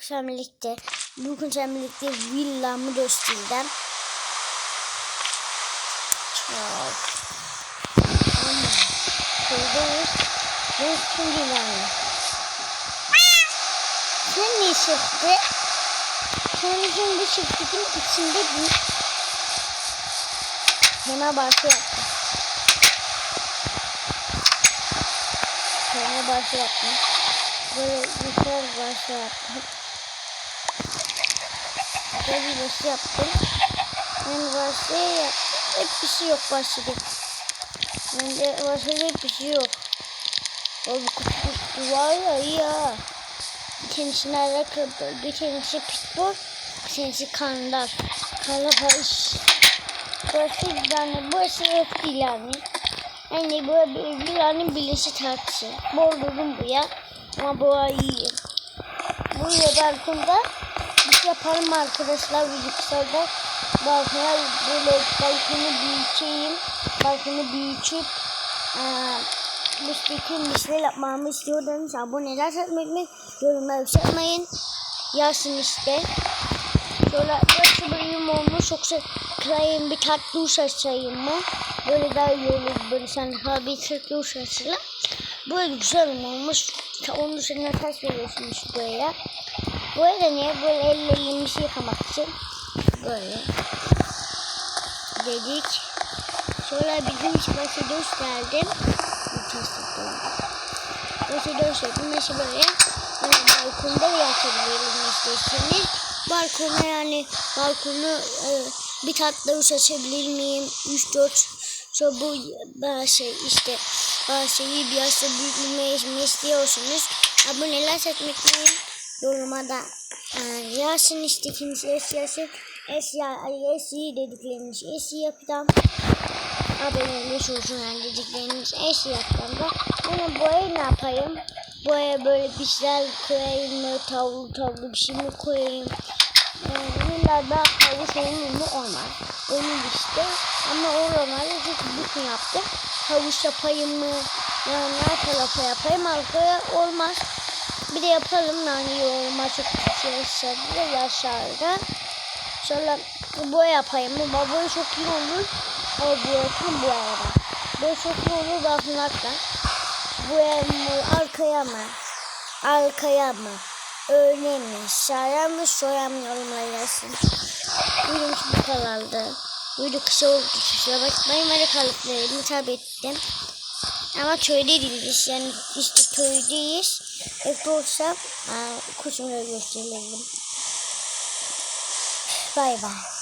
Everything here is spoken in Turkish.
Sen birlikte, bugün sen birlikte villamı göstereceğim. Çok. Ama buradayız. Bu şimdi villamı. Sen ne çıktı? Sen bir çiftliğin içinde bir yaptım. Fenerbahçe yaptım. Yukarı başa yaptım. Böyle bir başı yaptım. Fenerbahçe yaptım. Hep bir şey yok başladı. Bence başladı hep bir şey yok. O bu kutu var ya iyi ha. Bir tanesi nerede kırdı? Bir tanesi pitbull. Bir tanesi kandar. Kalabalık. Burası yani burası eski yani. Yani bu bir birleşik tartısı. Bordurdum buraya. Ama bu iyi. Buraya balkonda bir şey yaparım arkadaşlar bilgisayarda. Balkona böyle balkonu büyüteyim. Balkonu büyütüp eee bu bütün işleri yapmamı istiyorsanız aboneler satmayı yorumlar yapmayın. Yazın işte. Şöyle nasıl bölüm olmuş yoksa krayın bir tatlı uç açayım mı? Böyle daha iyi olur böyle sen ha bir tatlı uç açayım. Böyle güzel olmuş? Onun dışında taş veriyorsunuz buraya. Böyle niye? Böyle elle elimizi yıkamak için. Böyle. Dedik. Sonra bizim iş başı. Bir taş tuttum. Başı gösterdim. Nasıl böyle? Yani balkonda yatabilirim isterseniz. Balkona yani balkonu e, bir tatlı uç açabilir miyim? 3-4 sonra bu şey işte bahçeyi bir yaşta büyütmeyi istiyorsunuz. Aboneler seçmekleyin yoruma da e, yazın işte kimse eşyası eşya eşyi dedikleriniz eşyi yapacağım. Aboneler olsun yani dedikleriniz eşyi yapacağım da. Bunu boya ne yapayım? Boya böyle bir şeyler koyayım mı? Tavlu tavlu bir şey mi koyayım? Bunlar daha havuç olur mu olmaz. Onun işte ama olmaz. Çünkü bütün yaptım. Havuç yapayım mı? Yani ne tarafa yapayım? Arkaya olmaz. Bir de yapalım yani yoruma çok şey aşağıda yaşarda. Şöyle boya yapayım mı? Boya çok iyi olur. O boya tam bu arada. Boya çok iyi olur bakın hatta. Boya? Arkaya mı? Arkaya mı? Öyle mi? Şaya mı? Soya mı? Yorumlar yazsın. Bugün bu kadardı. Video kısa oldu. Kusura bakmayın. Böyle kalıplarımı tabi ettim. Ama köyde değiliz. Yani işte köydeyiz. Evde olsam kuşumları gösterelim. Bay bay.